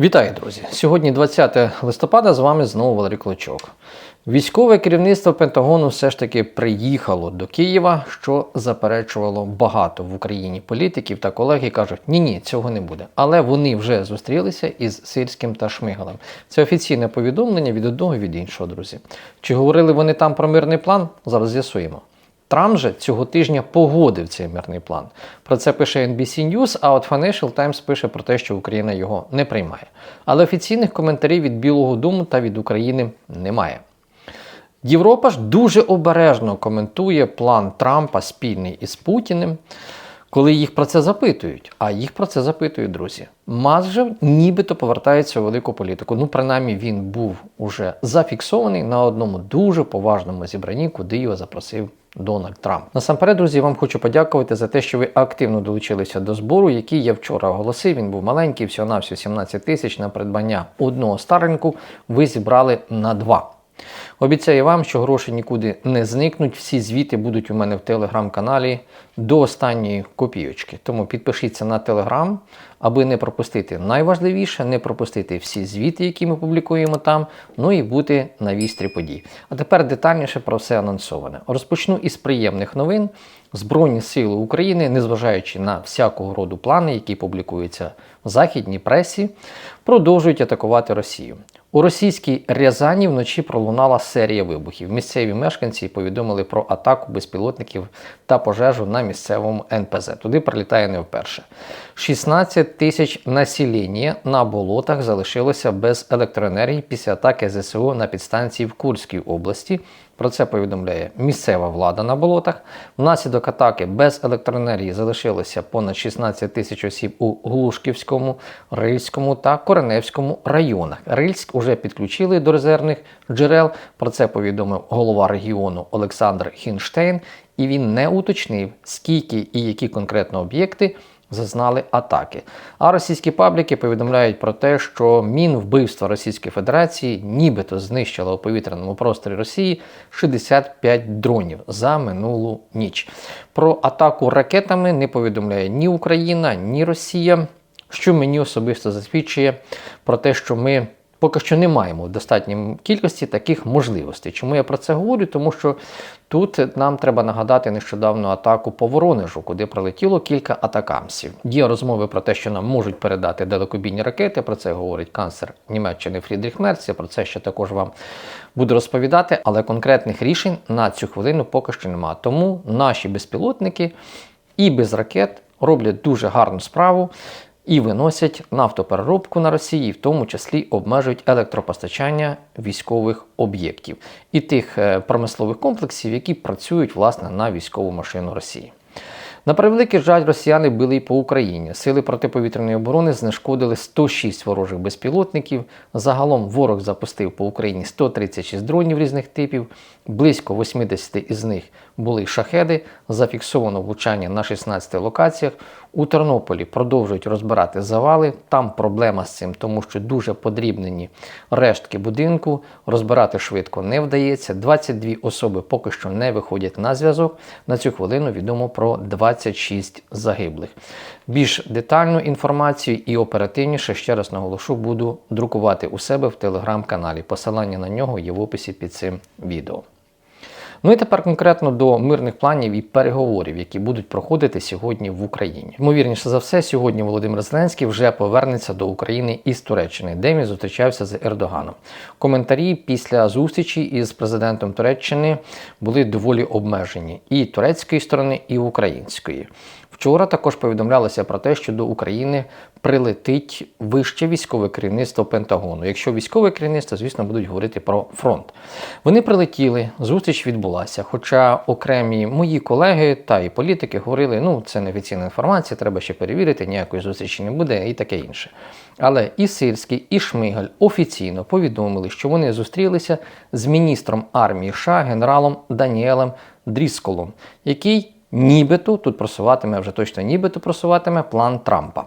Вітаю, друзі! Сьогодні 20 листопада. З вами знову Валерій Клочок. Військове керівництво Пентагону все ж таки приїхало до Києва, що заперечувало багато в Україні політиків та колеги кажуть, ні, ні, цього не буде. Але вони вже зустрілися із Сирським та Шмигалем. Це офіційне повідомлення від одного від іншого, друзі. Чи говорили вони там про мирний план? Зараз з'ясуємо. Трамп же цього тижня погодив цей мирний план. Про це пише NBC News, а от Financial Times пише про те, що Україна його не приймає. Але офіційних коментарів від Білого Дому та від України немає. Європа ж дуже обережно коментує план Трампа спільний із Путіним, коли їх про це запитують. А їх про це запитують друзі. Мас же нібито повертається у велику політику. Ну, принаймні, він був уже зафіксований на одному дуже поважному зібранні, куди його запросив Дональд Трамп. Насамперед, друзі, вам хочу подякувати за те, що ви активно долучилися до збору, який я вчора оголосив. Він був маленький, всього на всього 17 тисяч на придбання одного стареньку. Ви зібрали на два. Обіцяю вам, що гроші нікуди не зникнуть. Всі звіти будуть у мене в телеграм-каналі до останньої копійочки. Тому підпишіться на телеграм, аби не пропустити найважливіше, не пропустити всі звіти, які ми публікуємо там, ну і бути на вістрі подій. А тепер детальніше про все анонсоване. Розпочну із приємних новин. Збройні сили України, незважаючи на всякого роду плани, які публікуються в західній пресі, продовжують атакувати Росію. У російській Рязані вночі пролунала серія вибухів. Місцеві мешканці повідомили про атаку безпілотників та пожежу на місцевому НПЗ. Туди прилітає не вперше. 16 тисяч населення на болотах залишилося без електроенергії після атаки ЗСУ на підстанції в Курській області. Про це повідомляє місцева влада на болотах. Внаслідок атаки без електроенергії залишилося понад 16 тисяч осіб у Глушківському, Рильському та Кореневському районах. Рильськ уже підключили до резервних джерел. Про це повідомив голова регіону Олександр Хінштейн. І він не уточнив, скільки і які конкретно об'єкти зазнали атаки. А російські пабліки повідомляють про те, що мінвбивство Російської Федерації нібито знищило у повітряному просторі Росії 65 дронів за минулу ніч. Про атаку ракетами не повідомляє ні Україна, ні Росія, що мені особисто засвідчує про те, що ми. Поки що не маємо в достатній кількості таких можливостей. Чому я про це говорю? Тому що тут нам треба нагадати нещодавну атаку по Воронежу, куди прилетіло кілька атакамсів. Є розмови про те, що нам можуть передати далекобійні ракети. Про це говорить канцлер Німеччини Фрідріх Мерц. Я про це ще також вам буду розповідати, але конкретних рішень на цю хвилину поки що немає. Тому наші безпілотники і без ракет роблять дуже гарну справу і виносять нафтопереробку на Росії, в тому числі обмежують електропостачання військових об'єктів і тих е, промислових комплексів, які працюють власне на військову машину Росії. На превеликий жаль, росіяни били і по Україні. Сили протиповітряної оборони знешкодили 106 ворожих безпілотників. Загалом ворог запустив по Україні 136 дронів різних типів, близько 80 із них були шахеди. Зафіксовано влучання на 16 локаціях. У Тернополі продовжують розбирати завали. Там проблема з цим, тому що дуже подрібнені рештки будинку. Розбирати швидко не вдається. 22 особи поки що не виходять на зв'язок. На цю хвилину відомо про 26 загиблих. Більш детальну інформацію і оперативніше, ще раз наголошу, буду друкувати у себе в телеграм-каналі. Посилання на нього є в описі під цим відео. Ну і тепер конкретно до мирних планів і переговорів, які будуть проходити сьогодні в Україні. Ймовірніше за все, сьогодні Володимир Зеленський вже повернеться до України із Туреччини, де він зустрічався з Ердоганом. Коментарі після зустрічі із президентом Туреччини були доволі обмежені і турецької сторони, і української. Вчора також повідомлялося про те, що до України прилетить вище військове керівництво Пентагону. Якщо військове керівництво, звісно, будуть говорити про фронт. Вони прилетіли, зустріч відбулася. Хоча окремі мої колеги та і політики говорили, ну це не офіційна інформація, треба ще перевірити, ніякої зустрічі не буде і таке інше. Але і Сирський, і Шмигаль офіційно повідомили, що вони зустрілися з міністром армії США генералом Даніелем Дрісколом, який нібито тут просуватиме вже точно нібито просуватиме план Трампа.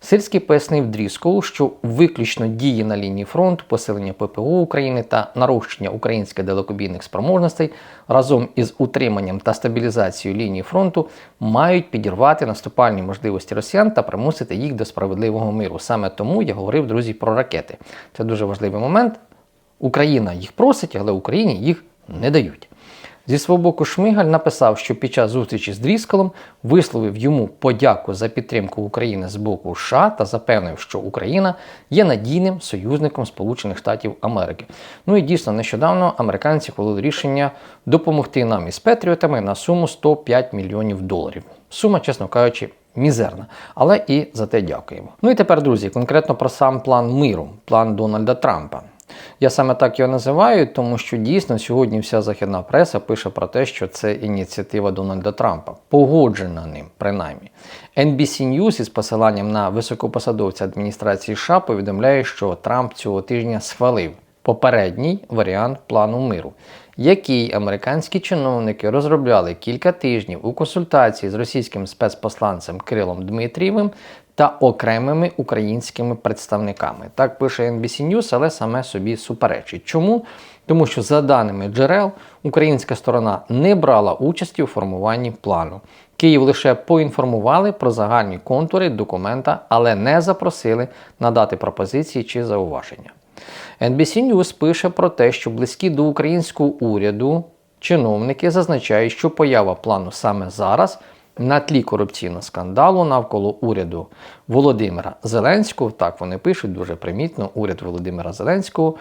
Сирський пояснив Дріскову, що виключно дії на лінії фронту, посилення ППО України та нарощення українських далекобійних спроможностей разом із утриманням та стабілізацією лінії фронту мають підірвати наступальні можливості росіян та примусити їх до справедливого миру. Саме тому я говорив, друзі, про ракети. Це дуже важливий момент. Україна їх просить, але Україні їх не дають. Зі свого боку, Шмигаль написав, що під час зустрічі з Дріскалом висловив йому подяку за підтримку України з боку США та запевнив, що Україна є надійним союзником Сполучених Штатів Америки. Ну і дійсно нещодавно американці ухвалили рішення допомогти нам із Петріотами на суму 105 мільйонів доларів. Сума, чесно кажучи, мізерна, але і за те дякуємо. Ну і тепер, друзі, конкретно про сам план миру, план Дональда Трампа. Я саме так його називаю, тому що дійсно сьогодні вся західна преса пише про те, що це ініціатива Дональда Трампа, погоджена ним, принаймні. NBC News із посиланням на високопосадовця адміністрації США повідомляє, що Трамп цього тижня схвалив попередній варіант плану миру, який американські чиновники розробляли кілька тижнів у консультації з російським спецпосланцем Кирилом Дмитрієвим та окремими українськими представниками. Так пише NBC News, але саме собі суперечить. Чому? Тому що, за даними джерел, українська сторона не брала участі у формуванні плану. Київ лише поінформували про загальні контури документа, але не запросили надати пропозиції чи зауваження. NBC News пише про те, що близькі до українського уряду чиновники зазначають, що поява плану саме зараз на тлі корупційного скандалу навколо уряду Володимира Зеленського, так вони пишуть дуже примітно, уряд Володимира Зеленського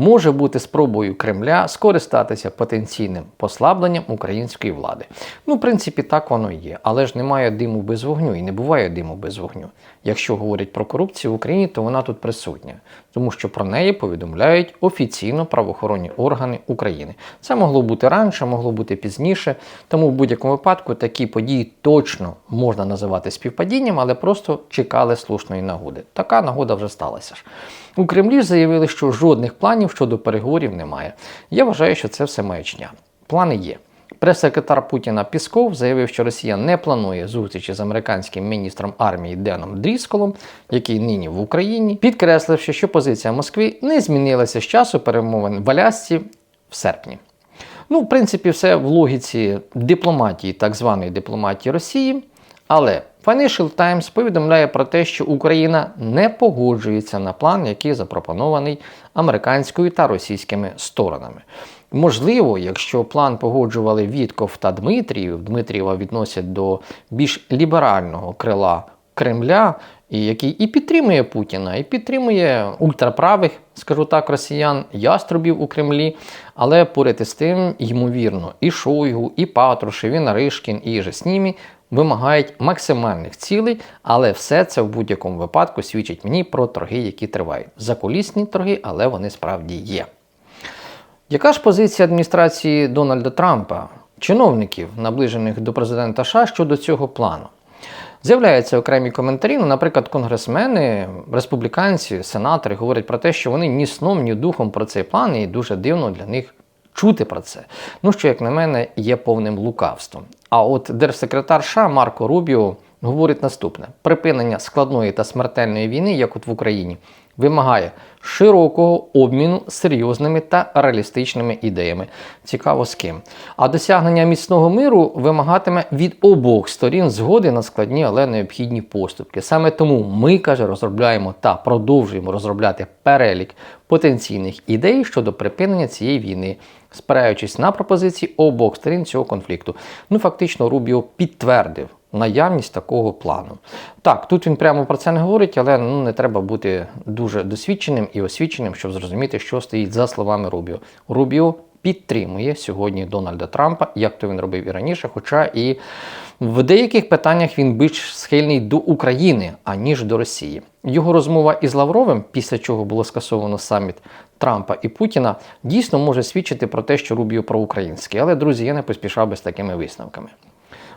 може бути спробою Кремля скористатися потенційним послабленням української влади. Ну, в принципі, так воно і є, але ж немає диму без вогню і не буває диму без вогню. Якщо говорять про корупцію в Україні, то вона тут присутня, тому що про неї повідомляють офіційно правоохоронні органи України. Це могло бути раніше, могло бути пізніше. Тому в будь-якому випадку такі події точно можна називати співпадінням, але просто чекали слушної нагоди. Така нагода вже сталася ж. У Кремлі заявили, що жодних планів щодо переговорів немає. Я вважаю, що це все маячня. Плани є. Прес-секретар Путіна Пісков заявив, що Росія не планує зустрічі з американським міністром армії Деном Дрісколом, який нині в Україні, підкресливши, що позиція Москви не змінилася з часу перемовин в Алясці в серпні. Ну, в принципі, все в логіці дипломатії, так званої дипломатії Росії. Але Financial Times повідомляє про те, що Україна не погоджується на план, який запропонований американською та російськими сторонами. Можливо, якщо план погоджували Вітков та Дмитріїв, Дмитрієва відносять до більш ліберального крила Кремля, який і підтримує Путіна, і підтримує ультраправих, скажу так, росіян, яструбів у Кремлі. Але поряд із тим, ймовірно, і Шойгу, і Патрушев, і Наришкін, і Жеснімі вимагають максимальних цілей, але все це в будь-якому випадку свідчить мені про торги, які тривають. Закулісні торги, але вони справді є. Яка ж позиція адміністрації Дональда Трампа, чиновників, наближених до президента США щодо цього плану? З'являються окремі коментарі. Ну, наприклад, конгресмени, республіканці, сенатори говорять про те, що вони ні сном, ні духом про цей план, і дуже дивно для них чути про це. Ну, що, як на мене, є повним лукавством. А от держсекретар США Марко Рубіо говорить наступне: припинення складної та смертельної війни, як от в Україні, вимагає широкого обміну серйозними та реалістичними ідеями. Цікаво з ким. А досягнення міцного миру вимагатиме від обох сторін згоди на складні, але необхідні поступки. Саме тому ми, каже, розробляємо та продовжуємо розробляти перелік потенційних ідей щодо припинення цієї війни. Спираючись на пропозиції обох сторін цього конфлікту, ну фактично Рубіо підтвердив наявність такого плану. Так, тут він прямо про це не говорить, але ну, не треба бути дуже досвідченим і освіченим, щоб зрозуміти, що стоїть за словами Рубіо. Рубіо підтримує сьогодні Дональда Трампа, як то він робив і раніше, хоча і в деяких питаннях він більш схильний до України, аніж до Росії. Його розмова із Лавровим, після чого було скасовано саміт Трампа і Путіна, дійсно може свідчити про те, що Рубіо проукраїнський. Але, друзі, я не поспішав би з такими висновками.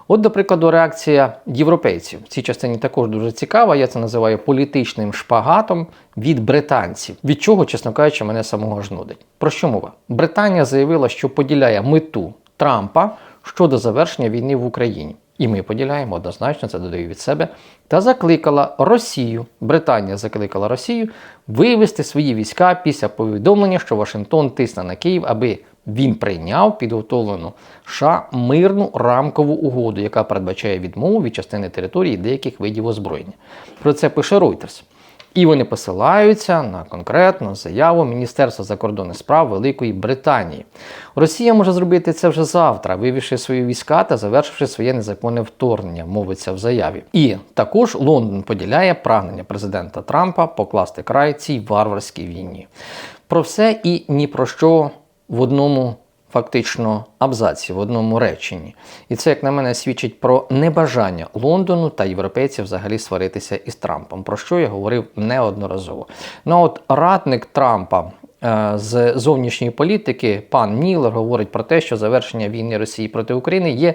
От, до прикладу, реакція європейців в цій частині також дуже цікава. Я це називаю політичним шпагатом від британців, від чого, чесно кажучи, мене самого ж нудить. Про що мова? Британія заявила, що поділяє мету Трампа щодо завершення війни в Україні. І ми поділяємо однозначно, це додаю від себе, та закликала Росію, Британія закликала Росію вивести свої війська після повідомлення, що Вашингтон тисне на Київ, аби він прийняв підготовлену США мирну рамкову угоду, яка передбачає відмову від частини території деяких видів озброєння. Про це пише Reuters. І вони посилаються на конкретну заяву Міністерства закордонних справ Великої Британії. Росія може зробити це вже завтра, вивівши свої війська та завершивши своє незаконне вторгнення, мовиться в заяві. І також Лондон поділяє прагнення президента Трампа покласти край цій варварській війні. Про все і ні про що в одному фактично абзаці в одному реченні. І це, як на мене, свідчить про небажання Лондону та європейців взагалі сваритися із Трампом, про що я говорив неодноразово. Ну от радник Трампа. е, З зовнішньої політики пан Нілер говорить про те, що завершення війни Росії проти України є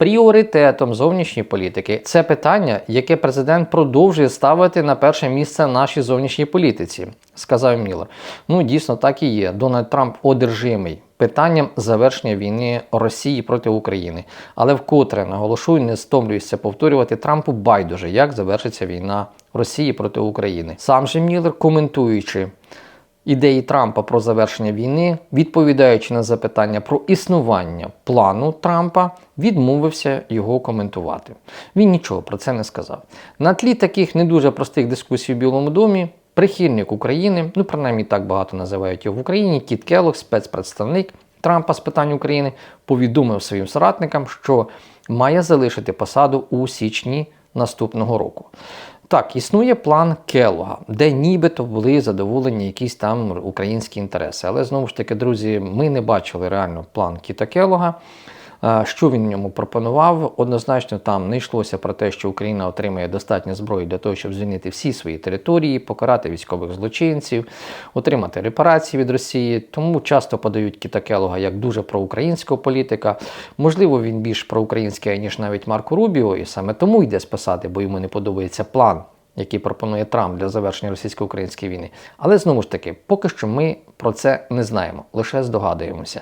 пріоритетом зовнішньої політики. Це питання, яке президент продовжує ставити на перше місце нашій зовнішній політиці, сказав Міллер. Ну дійсно так і є. Дональд Трамп одержимий питанням завершення війни Росії проти України. Але вкотре наголошую, не стомлююся повторювати Трампу байдуже, як завершиться війна Росії проти України. Сам же Міллер, коментуючи ідеї Трампа про завершення війни, відповідаючи на запитання про існування плану Трампа, відмовився його коментувати. Він нічого про це не сказав. На тлі таких не дуже простих дискусій в Білому домі. Прихильник України, ну принаймні так багато називають його в Україні, Кіт Келлог, спецпредставник Трампа з питань України, повідомив своїм соратникам, що має залишити посаду у січні наступного року. Так, існує план Келога, де нібито були задоволені якісь там українські інтереси. Але знову ж таки, друзі, ми не бачили реально план Кіта Келлога. Що він в ньому пропонував? Однозначно, там не йшлося про те, що Україна отримає достатньо зброї для того, щоб звільнити всі свої території, покарати військових злочинців, отримати репарації від Росії. Тому часто подають Кіта Келога як дуже проукраїнського політика. Можливо, він більш проукраїнський, ніж навіть Марко Рубіо, і саме тому йде з посади, бо йому не подобається план. Який пропонує Трамп для завершення російсько-української війни. Але знову ж таки, поки що ми про це не знаємо, лише здогадуємося.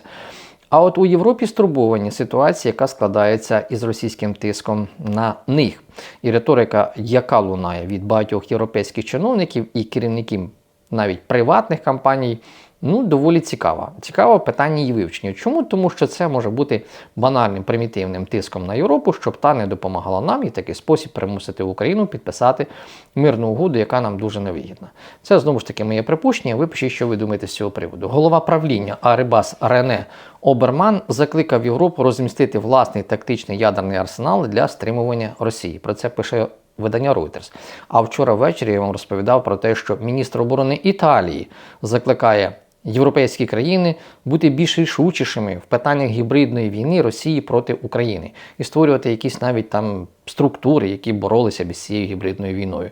А от у Європі стурбовані ситуації, яка складається із російським тиском на них. І риторика, яка лунає від багатьох європейських чиновників і керівників навіть приватних компаній, ну доволі цікава. Цікаво питання її вивчення. Чому? Тому що це може бути банальним примітивним тиском на Європу, щоб та не допомагала нам і такий спосіб примусити Україну підписати мирну угоду, яка нам дуже невигідна. Це знову ж таки моє припущення. Ви пишіть, що ви думаєте з цього приводу. Голова правління Арибас Рене Оберман закликав Європу розмістити власний тактичний ядерний арсенал для стримування Росії. Про це пише видання Reuters. А вчора ввечері я вам розповідав про те, що міністр оборони Італії закликає європейські країни бути більш рішучішими в питаннях гібридної війни Росії проти України і створювати якісь навіть там структури, які боролися б з цією гібридною війною.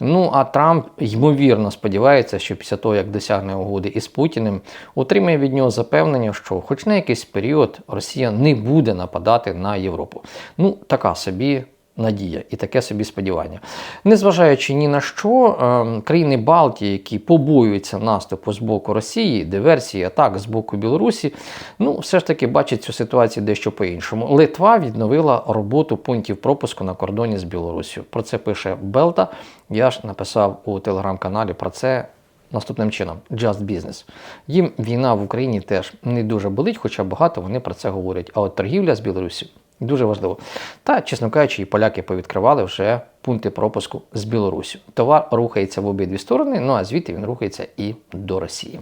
Ну а Трамп ймовірно сподівається, що після того, як досягне угоди із Путіним, отримає від нього запевнення, що, хоч на якийсь період, Росія не буде нападати на Європу. Ну, така собі. Надія і таке собі сподівання. Незважаючи ні на що, е, країни Балтії, які побоюються наступу з боку Росії, диверсії, атак з боку Білорусі, ну все ж таки бачать цю ситуацію дещо по-іншому. Литва відновила роботу пунктів пропуску на кордоні з Білорусію. Про це пише Белта. Я ж написав у телеграм-каналі про це. Наступним чином, Just Business. Їм війна в Україні теж не дуже болить, хоча багато вони про це говорять. А от торгівля з Білорусі дуже важливо. Та, чесно кажучи, і поляки повідкривали вже пункти пропуску з Білорусі. Товар рухається в обидві сторони, ну а звідти він рухається і до Росії.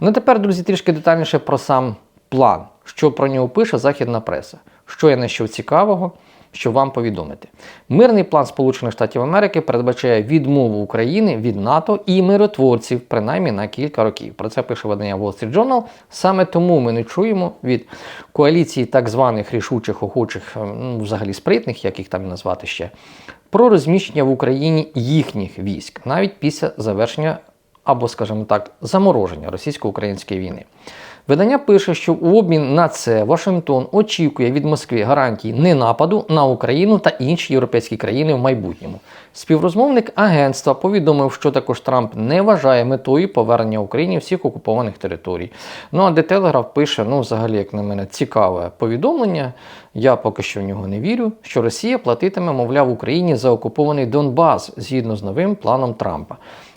Ну тепер, друзі, трішки детальніше про сам план, що про нього пише західна преса, що є не що цікавого щоб вам повідомити. Мирний план Сполучених Штатів Америки передбачає відмову України від НАТО і миротворців, принаймні на кілька років. Про це пише видання Wall Street Journal. Саме тому ми не чуємо від коаліції так званих рішучих, охочих, ну, взагалі спритних, як їх там назвати ще, про розміщення в Україні їхніх військ навіть після завершення або, скажімо так, замороження російсько-української війни. Видання пише, що у обмін на це Вашингтон очікує від Москви гарантій не нападу на Україну та інші європейські країни в майбутньому. Співрозмовник агентства повідомив, що також Трамп не вважає метою повернення Україні всіх окупованих територій. Ну а The Telegraph пише, ну взагалі, як на мене, цікаве повідомлення. Я поки що в нього не вірю, що Росія платитиме, мовляв, Україні за окупований Донбас згідно з новим планом Трампа.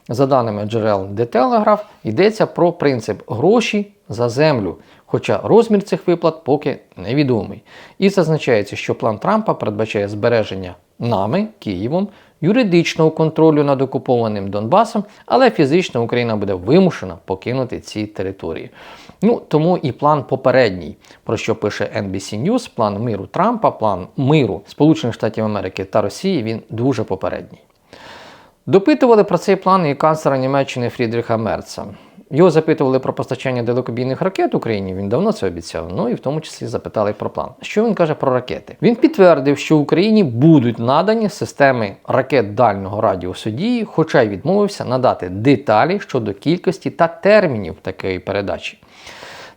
За даними джерел The Telegraph, йдеться про принцип гроші за землю, хоча розмір цих виплат поки невідомий. І зазначається, що план Трампа передбачає збереження нами, Києвом, юридичного контролю над окупованим Донбасом, але фізично Україна буде вимушена покинути ці території. Ну тому і план попередній, про що пише NBC News, план миру Трампа, план миру Сполучених Штатів Америки та Росії, він дуже попередній. Допитували про цей план і канцлера Німеччини Фрідріха Мерца. Його запитували про постачання далекобійних ракет Україні. Він давно це обіцяв. Ну і в тому числі запитали про план. Що він каже про ракети? Він підтвердив, що Україні будуть надані системи ракет дальнього радіусу дії, хоча й відмовився надати деталі щодо кількості та термінів такої передачі.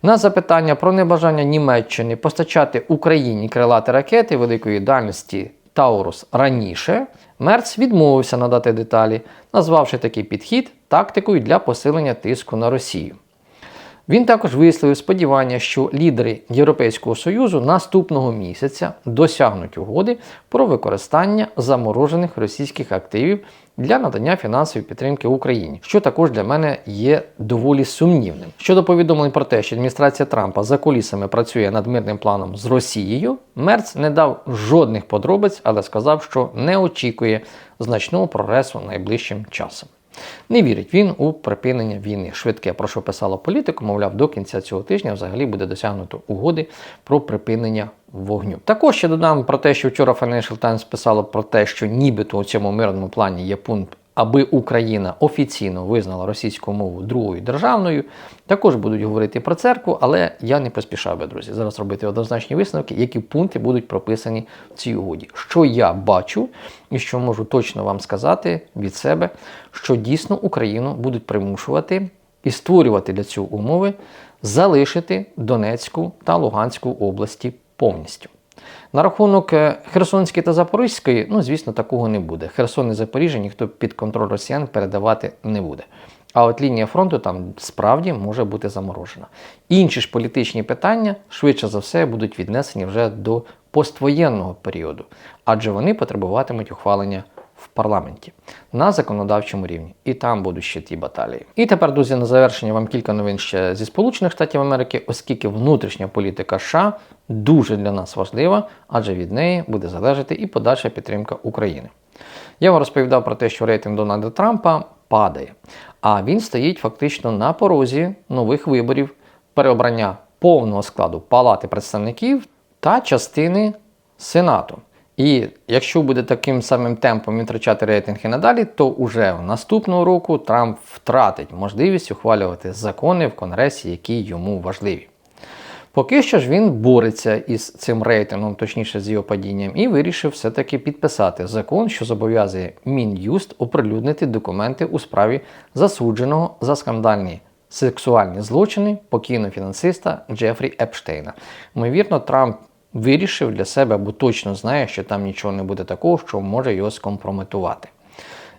На запитання про небажання Німеччини постачати Україні крилаті ракети великої дальності Таурус раніше, Мерц відмовився надати деталі, назвавши такий підхід тактикою для посилення тиску на Росію. Він також висловив сподівання, що лідери Європейського Союзу наступного місяця досягнуть угоди про використання заморожених російських активів для надання фінансової підтримки Україні, що також для мене є доволі сумнівним. Щодо повідомлень про те, що адміністрація Трампа за кулісами працює над мирним планом з Росією, Мерц не дав жодних подробиць, але сказав, що не очікує значного прогресу найближчим часом. Не вірить він у припинення війни. Швидке, про що писало політику, мовляв, до кінця цього тижня взагалі буде досягнуто угоди про припинення вогню. Також ще додам про те, що вчора Financial Times писало про те, що нібито у цьому мирному плані є пункт. Аби Україна офіційно визнала російську мову другою державною, також будуть говорити про церкву, але я не поспішав би, друзі, зараз робити однозначні висновки, які пункти будуть прописані в цій угоді. Що я бачу, і що можу точно вам сказати від себе, що дійсно Україну будуть примушувати і створювати для цього умови залишити Донецьку та Луганську області повністю. На рахунок е, Херсонської та Запорізької, ну, звісно, такого не буде. Херсон і Запоріжжя ніхто під контроль росіян передавати не буде. А от лінія фронту там справді може бути заморожена. Інші ж політичні питання швидше за все будуть віднесені вже до поствоєнного періоду, адже вони потребуватимуть ухвалення в парламенті на законодавчому рівні. І там будуть ще ті баталії. І тепер, друзі, на завершення вам кілька новин ще зі Сполучених Штатів Америки, оскільки внутрішня політика США дуже для нас важлива, адже від неї буде залежати і подальша підтримка України. Я вам розповідав про те, що рейтинг Дональда Трампа падає, а він стоїть фактично на порозі нових виборів, переобрання повного складу Палати представників та частини Сенату. І якщо буде таким самим темпом витрачати рейтинг і надалі, то уже в наступного року Трамп втратить можливість ухвалювати закони в Конгресі, які йому важливі. Поки що ж він бореться із цим рейтингом, точніше з його падінням, і вирішив все-таки підписати закон, що зобов'язує Мін'юст оприлюднити документи у справі засудженого за скандальні сексуальні злочини покійного фінансиста Джефрі Епштейна. Ймовірно, Трамп вирішив для себе бо точно знає, що там нічого не буде такого, що може його скомпрометувати.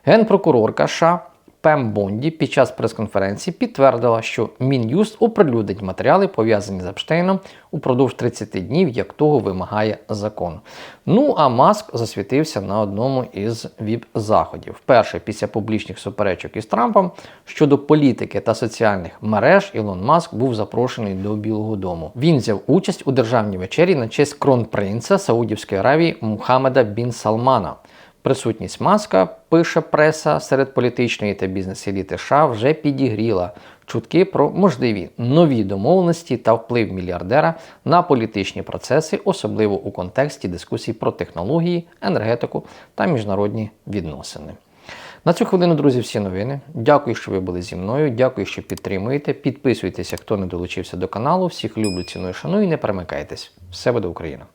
Генпрокурорка США Пем Бонді під час прес-конференції підтвердила, що Мін'юст оприлюднить матеріали, пов'язані з Епштейном, упродовж 30 днів, як того вимагає закон. Ну а Маск засвітився на одному із ВІП-заходів. Вперше після публічних суперечок із Трампом щодо політики та соціальних мереж Ілон Маск був запрошений до Білого Дому. Він взяв участь у державній вечері на честь кронпринца Саудівської Аравії Мухаммеда Бін Салмана. Присутність маска, пише преса серед політичної та бізнес-еліти США вже підігріла чутки про можливі нові домовленості та вплив мільярдера на політичні процеси, особливо у контексті дискусій про технології, енергетику та міжнародні відносини. На цю хвилину, друзі, всі новини. Дякую, що ви були зі мною. Дякую, що підтримуєте. Підписуйтеся, хто не долучився до каналу. Всіх люблю, ціную, шаную і не перемикайтесь. Все буде Україна!